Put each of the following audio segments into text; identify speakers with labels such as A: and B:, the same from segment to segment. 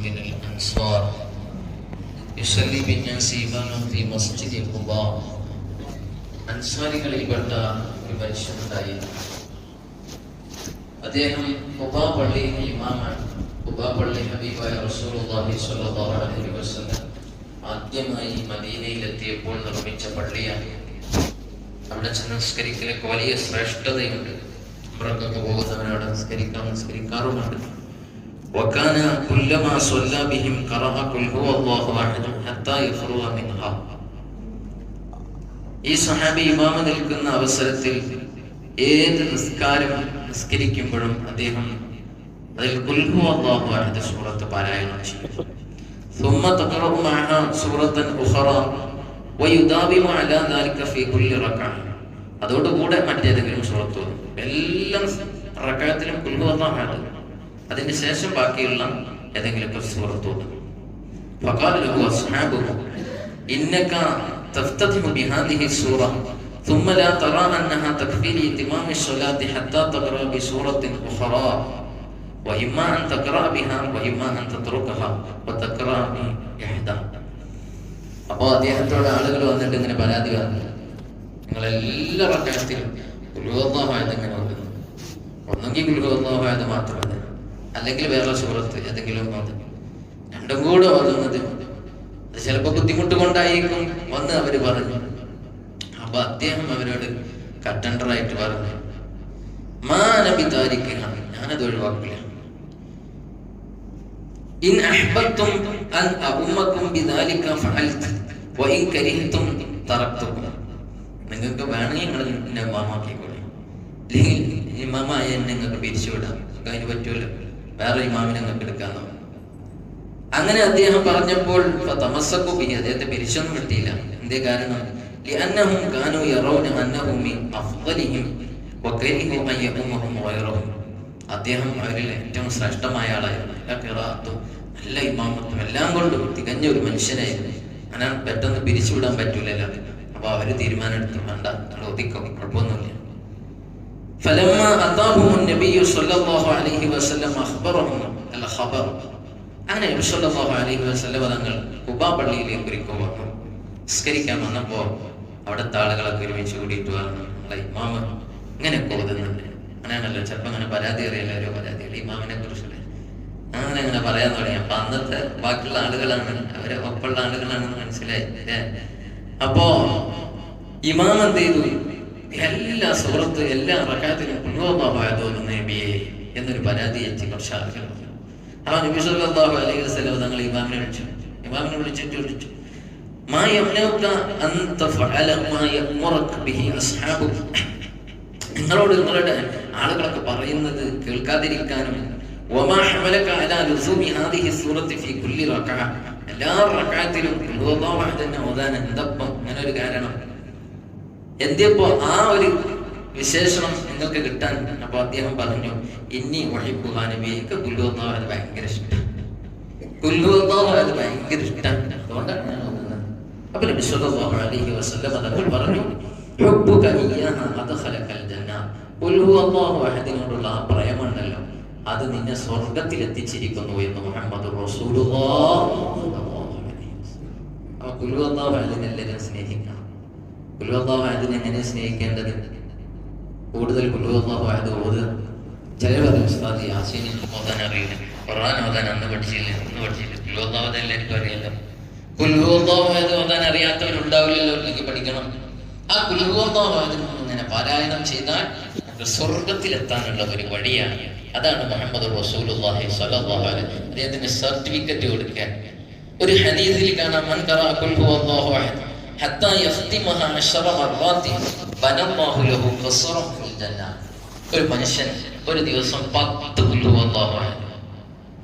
A: من الأنصار يصلي بالناس إماما في مسجد قباء അൻസാരികളിൽപ്പെട്ട ഒരു മനുഷ്യനുണ്ടായിരുന്നു അദ്ദേഹം കുബാ പള്ളിയിലെ ഇമാമാണ് കുബാ പള്ളി ഹബീബായ റസൂലുള്ളാഹി സ്വല്ലല്ലാഹു അലൈഹി വസല്ലം ആദ്യമായി മദീനയിലെത്തിയപ്പോൾ നിർമ്മിച്ച പള്ളിയാണ് അവിടെ ചെന്ന് നിസ്കരിക്കലൊക്കെ വലിയ ശ്രേഷ്ഠതയുണ്ട് ഉംറക്കൊക്കെ പോകുന്നവരവിടെ നിസ്കരിക്കാൻ നിസ്കരിക്കാറുമുണ്ട് وكان كلما صلى بهم قرأ قل هو الله أحد حتى يفرغ منها ഈ സഹാബി ഇമാമ നിൽക്കുന്ന അവസരത്തിൽ ഏത് നിസ്കാരം നിസ്കരിക്കുമ്പോഴും അദ്ദേഹം അതിൽ കുൽഹു അല്ലാഹു അഹദ് സൂറത്ത് പാരായണം ചെയ്യും ثم تقرأ معها سورة أخرى ويداوم على ذلك في كل ركعة അതോടുകൂടെ മറ്റേതെങ്കിലും സൂറത്ത് ഓതും. എല്ലാ റക്കായത്തിലും കുൽഹു അല്ലാഹു അഹദ് അതിന് ശേഷം ബാക്കിയുള്ള ഏതെങ്കിലും ഒക്കെ സൂറത്ത് ഓതും. فقال له أصحابه إنك تفتتح بهذه السورة ثم لا ترى أنها تكفي لإتمام الصلاة حتى تقرأ بسورة أخرى وإما أن تقرأ بها وإما أن تتركها وتقرأ بإحدى അപ്പോൾ അദ്ദേഹത്തോട് ആളുകൾ വന്നിട്ട് ഇങ്ങനെ പരാതി പറഞ്ഞു നിങ്ങൾ എല്ലാ റക്കായത്തിലും ഗുരുവന്നായത് ഇങ്ങനെ ഓതുന്നു ഒന്നെങ്കിൽ ഗുരുവന്നായത് മാത്രമല്ല അല്ലെങ്കിൽ വേറെ സുഹൃത്ത് ഏതെങ്കിലും ഒന്ന് രണ്ടും കൂടെ ഓതുന്നത് അത് ചിലപ്പോൾ ബുദ്ധിമുട്ട് കൊണ്ടായിരിക്കും വന്ന് അവർ പറഞ്ഞു. അപ്പൊ അദ്ദേഹം അവരോട് കട്ടണ്ടറായിട്ട് പറഞ്ഞു മാനബി ഞാനത് ഒഴിവാക്കില്ല. നിങ്ങൾക്ക് വേണമെങ്കിൽ നിങ്ങൾ എന്നെ ഇമാമാക്കിക്കോളെ. അല്ലെങ്കിൽ ഇമാമായ നിങ്ങൾക്ക് പിരിച്ചുവിടാം. അതിന് പറ്റൂല. വേറെ ഇമാമിനെ നിങ്ങൾക്ക് എടുക്കാന്നോ അങ്ങനെ അദ്ദേഹം പറഞ്ഞപ്പോൾ തമസ്സക്കു ബി അദ്ദേഹത്തെ പിരിച്ചൊന്നും കിട്ടിയില്ല എന്തേ കാരണം لأنهم كانوا يرون أنه من أفضلهم وكرهوا أن يؤمهم غيرهم അദ്ദേഹം അവരിൽ ഏറ്റവും ശ്രേഷ്ഠമായ ആളായിരുന്നു എല്ലാ കിറാത്തും നല്ല ഇമാമത്തും എല്ലാം കൊണ്ടും തികഞ്ഞ ഒരു മനുഷ്യനായിരുന്നു അങ്ങനെ പെട്ടെന്ന് പിരിച്ചുവിടാൻ പറ്റൂലല്ലോ അപ്പൊ അവര് തീരുമാനം എടുത്തു വേണ്ട നിങ്ങൾ ഒതുക്കോ കുഴപ്പമൊന്നുമില്ല فلما أتاهم النبي صلى الله عليه وسلم أخبرهم الخبر അങ്ങനെ നബി സല്ലല്ലാഹു അലൈഹി വസല്ലം തങ്ങൾ കുബാ പള്ളിയിലേക്ക് ഒരിക്കൽ വന്നു നിസ്കരിക്കാൻ വന്നപ്പോ അവിടുത്തെ ആളുകളൊക്കെ ഒരുമിച്ച് കൂടിയിട്ട് പറഞ്ഞു നമ്മളെ ഇമാമ ഇങ്ങനെയൊക്കെ ഓതുന്നുണ്ട് അങ്ങനെയാണല്ലോ ചിലപ്പോ അങ്ങനെ പരാതി അറിയില്ല ഓരോ പരാതി ഇമാമിനെ കുറിച്ചുള്ള അങ്ങനെ അങ്ങനെ പറയാൻ തുടങ്ങി അപ്പൊ അന്നത്തെ ബാക്കിയുള്ള ആളുകളാണ് അവരെ ഒപ്പമുള്ള ആളുകളാണെന്ന് മനസ്സിലായി ല്ലേ? അപ്പോ ഇമാം എന്ത് ചെയ്തു എല്ലാ സുഹൃത്തും എല്ലാ റക്കാത്തിലും തോന്നുന്ന നബിയെ എന്നൊരു പരാതി എത്തി പറഞ്ഞു. ആ നബി അലൈഹി വസല്ലം തങ്ങൾ ഇമാമിനെ വിളിച്ചു. ഇമാമിനെ വിളിച്ചിട്ട് വിളിച്ചു യംനഉക അൻ തഫഅല മാ യഅമുറക ബിഹി അസ്ഹാബുക നിങ്ങളോട് നിങ്ങളുടെ ആളുകളൊക്കെ പറയുന്നത് കേൾക്കാതിരിക്കാനും വമാ ഹമലക അലാ ലുസൂമി ഹാദിഹി സൂറത്തി ഫീ കുല്ലി റകഅ എല്ലാ റക്കാത്തിലും ഓതാൻ എന്തപ്പം? അങ്ങനെ ഒരു കാരണം. എന്തിയപ്പോ ആ ഒരു വിശേഷണം നിങ്ങൾക്ക് കിട്ടാൻ അപ്പൊ അദ്ദേഹം പറഞ്ഞു ഇനി വഹിബുഹാനബിക്ക് കുല്ലുവന്നാവ് അത് ഭയങ്കര ഇഷ്ടം. കുല്ലുവന്നാവ് അത് ഭയങ്കര ഇഷ്ടം. അതുകൊണ്ടാണ് ഞാൻ നോക്കുന്നത് അപ്പൊ നബി സല്ലല്ലാഹു അലൈഹി വസല്ലം തങ്ങൾ പറഞ്ഞു അഹദിനോടുള്ള ആ പ്രേമുണ്ടല്ലോ അത് നിന്നെ സ്വർഗത്തിൽ എത്തിച്ചിരിക്കുന്നു എന്ന് മുഹമ്മദ് സ്നേഹിക്കണം അഹദിനെ എങ്ങനെ സ്നേഹിക്കേണ്ടത്? കൂടുതൽ കുല്ലുവല്ലാഹു ഓതുക. ചിലർ പറയും ഉസ്താദ് യാസീൻ ഓതാൻ അറിയില്ല. ഖുർആൻ ഓതാൻ അന്ന് പഠിച്ചില്ല അന്ന് പഠിച്ചില്ല. കുല്ലുവല്ലാഹു എല്ലാവർക്കും അറിയാലോ. കുല്ലുവല്ലാഹു ഓതാൻ അറിയാത്തവരുണ്ടാവില്ലല്ലോ എനിക്ക് പഠിക്കണം. ആ കുല്ലുവല്ലാഹു ഇങ്ങനെ പാരായണം ചെയ്താൽ സ്വർഗത്തിലെത്താനുള്ള ഒരു വഴിയാണ്. അതാണ് മുഹമ്മദ് റസൂലുള്ളാഹി അലൈഹി അദ്ദേഹത്തിന് സർട്ടിഫിക്കറ്റ് കൊടുക്കാൻ. ഒരു ഹദീസിൽ കാണാം ഒരു മനുഷ്യൻ ഒരു ദിവസം പത്ത് അഹദ്.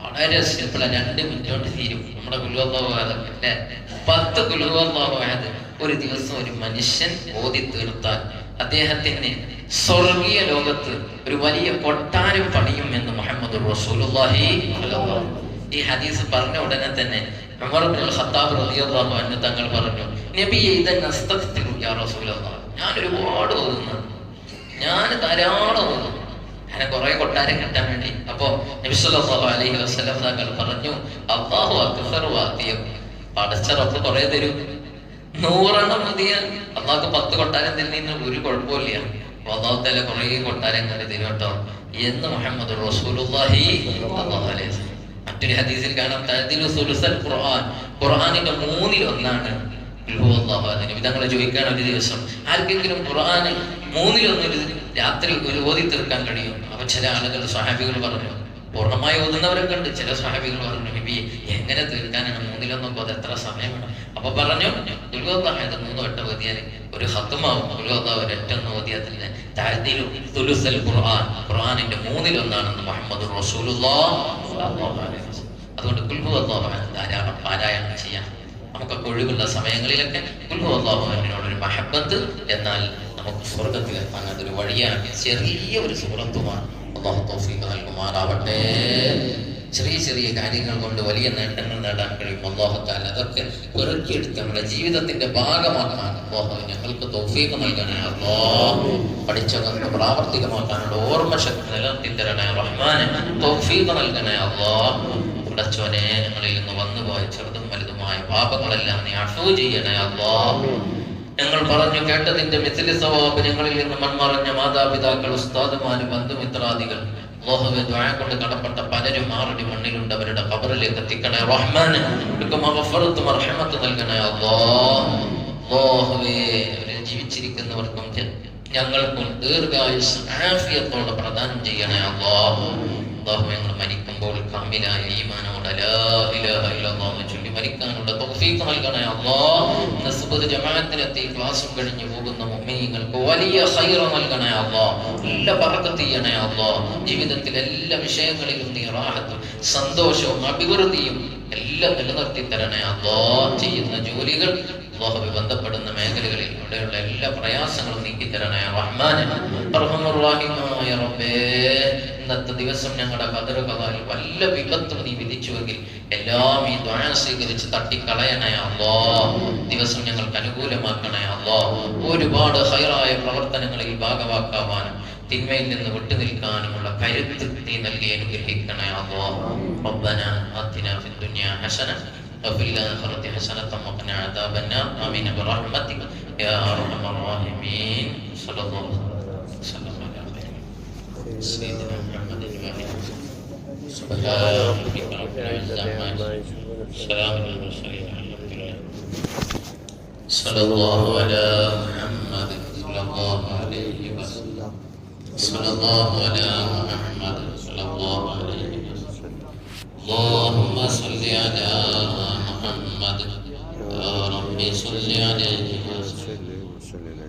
A: വളരെ സിമ്പിൾ രണ്ട് മിനിറ്റ് തീരും. നമ്മുടെ അല്ലേ പത്ത് അഹദ് ഒരു ദിവസം ഒരു മനുഷ്യൻ ഓതി തീർത്താൽ അദ്ദേഹത്തിന് സ്വർഗീയ ലോകത്ത് ഒരു വലിയ കൊട്ടാരം പണിയും എന്ന് മുഹമ്മദ്. ഈ ഹദീസ് പറഞ്ഞ ഉടനെ തന്നെ ഉമർ ഇബ്നുൽ ഖത്താബ് റളിയല്ലാഹു അൻഹു തങ്ങൾ പറഞ്ഞു റസൂലല്ലാഹ്. ഞാൻ ഒരുപാട് ഓതുന്നു. ഞാൻ ധാരാളം ഓതുന്നു. അങ്ങനെ കുറെ കൊട്ടാരം കിട്ടാൻ വേണ്ടി. അപ്പോ നബിസ്വല്ലാഹു അലൈഹി വസല്ലം തങ്ങൾ പറഞ്ഞു അള്ളാഹു അക്സർ വാദ്യം പടച്ച റബ്ബ് കുറെ തരും. നൂറെണ്ണം മതിയ. അള്ളാഹ് പത്ത് കൊട്ടാരം തരുന്നതിന് ഒരു കുഴപ്പമില്ല അള്ളാഹു തല കുറെ കൊട്ടാരം കണ്ടു തരും കേട്ടോ. എന്ന് മുഹമ്മദ് റസൂലുള്ളാഹി അള്ളാഹു അലൈഹി മറ്റൊരു ഹദീസിൽ കാണാം ഖുർആൻ. ഖുർആാനിന്റെ മൂന്നിൽ ഒന്നാണ്. വിധങ്ങളെ ചോദിക്കാൻ ഒരു ദിവസം. ആർക്കെങ്കിലും ഖുർആന് മൂന്നിലൊന്നൊരു രാത്രി ഒരു ഓതി തീർക്കാൻ കഴിയും? അപ്പൊ ചില ആളുകൾ സ്വഹാബികൾ പറഞ്ഞു പൂർണമായി ഓതുന്നവരൊക്കെ ഉണ്ട്. ചില സ്വഹാബികൾ പറഞ്ഞു നബി എങ്ങനെ തീർക്കാനാണ്? മൂന്നിലൊന്നൊക്കെ അത് എത്ര സമയമാണ്? അപ്പൊ പറഞ്ഞു ദുൽഗോത്താഹത് മൂന്ന് വട്ടം ഓതിയാൽ ഒരു ഹത്തുമാവും ദുൽഗോത്താവ് ഒരൊറ്റൊന്ന് ഓതിയാൽ തന്നെ ഖുർആൻ. ഖുർആാനിന്റെ മൂന്നിലൊന്നാണെന്ന് മുഹമ്മദ് വസല്ലം അതുകൊണ്ട് കുൽഹു ധാരാളം പാരായണം ചെയ്യാം. നമുക്ക് ഒഴിവുള്ള സമയങ്ങളിലൊക്കെ കുൽഹു മഹബത്ത് എന്നാൽ നമുക്ക് സ്വർഗത്തിലെത്താൻ അതൊരു വഴിയാണ്. ചെറിയ ഒരു സുഹൃത്തുമാണ്. നൽകുമാറാവട്ടെ. ചെറിയ ചെറിയ കാര്യങ്ങൾ കൊണ്ട് വലിയ നേട്ടങ്ങൾ നേടാൻ കഴിയും അള്ളാഹത്താൽ അതൊക്കെ പെറുക്കിയെടുത്ത് നമ്മുടെ ജീവിതത്തിന്റെ ഭാഗമാക്കാൻ അള്ളാഹു ഞങ്ങൾക്ക് തൗഫീഖ് നൽകണേ. അള്ളാഹ് പഠിച്ചതൊക്കെ പ്രാവർത്തികമാക്കാനുള്ള ഓർമ്മശക്തി നിലനിർത്തി തരണേ. റഹ്മാനെ തൗഫീഖ് നൽകണേ. അള്ളാഹ് ഉടച്ചോനെ ഞങ്ങളിൽ നിന്ന് വന്നുപോയ ചെറുതും വലുതുമായ പാപങ്ങളെല്ലാം നീ അഷൂ ചെയ്യണേ. അല്ലാ ഞങ്ങൾ പറഞ്ഞു കേട്ടതിന്റെ മിഥിലി സ്വഭാവം ഞങ്ങളിൽ നിന്ന് മൺമറഞ്ഞ മാതാപിതാക്കൾ ഉസ്താദുമാര് ബന്ധുമിത്രാദികൾ അല്ലാഹുവേ ദ്വായ കൊണ്ട് കടപ്പെട്ട പലരും ആറടി മണ്ണിലുണ്ട് അവരുടെ ഖബറിലേക്ക് എത്തിക്കണേ. റഹ്മാന് റഹ്മത്ത് നൽകണേ അള്ളാഹുവേ അവരെ ജീവിച്ചിരിക്കുന്നവർക്കും ഞങ്ങൾക്കും ദീർഘായുസ് ആഫിയത്തോടെ പ്രദാനം ചെയ്യണേ അല്ലാഹ് അള്ളാഹു ഞങ്ങൾ മരിക്കുമ്പോൾ കാമിലായ ഈമാനോട് എന്ന് ചൊല്ലി മരിക്കാനുള്ള തൗഫീഖ് നൽകണേ അല്ലാഹ് ഇന്ന് ജമാഅത്തിലെത്തി ക്ലാസ്സും കഴിഞ്ഞു പോകുന്ന മുഅ്മിനീങ്ങൾക്ക് വലിയ ഖൈർ നൽകണേ അല്ലാഹ് നല്ല പറക്കത്ത് ചെയ്യണേ അല്ലാഹ് ജീവിതത്തിൽ എല്ലാ വിഷയങ്ങളിലും നീ റാഹത്തും സന്തോഷവും അഭിവൃദ്ധിയും എല്ലാം നിലനിർത്തി തരണേ അല്ലാഹ് ചെയ്യുന്ന ജോലികൾ അള്ളാഹു ബന്ധപ്പെടുന്ന മേഖലകളിൽ അവിടെയുള്ള എല്ലാ പ്രയാസങ്ങളും നീക്കി തരണേ റഹ്മാൻ റഹ്മുറാഹിമായ റബ്ബേ ഇന്നത്തെ ദിവസം ഞങ്ങളുടെ കതറ് കഥാൽ വല്ല വിപത്തും നീ വിധിച്ചുവെങ്കിൽ എല്ലാം ഈ ദ്വാഴ സ്വീകരിച്ച് തട്ടിക്കളയണേ അല്ലോ ദിവസം ഞങ്ങൾക്ക് അനുകൂലമാക്കണേ അല്ലോ ഒരുപാട് ഹൈറായ പ്രവർത്തനങ്ങളിൽ ഭാഗവാക്കാവാനും തിന്മയിൽ നിന്ന് വിട്ടു നിൽക്കാനുമുള്ള കരുത്ത് നീ നൽകി അനുഗ്രഹിക്കണേ അല്ലോ റബ്ബന ആതിന ഫിദ് ദുനിയ ഹസന وفي الآخرة حسنة وقنا عذاب النار آمين برحمتك يا أرحم الراحمين. صلى الله وسلم على سيدنا محمد وآله سبحان ربك رب العزة عما يصفون سلام على المرسلين الحمد لله صلى الله على محمد صلى الله عليه وسلم. صلى الله على محمد صلى الله عليه وسلم اللهم صل على محمد. يا ربي صل عليه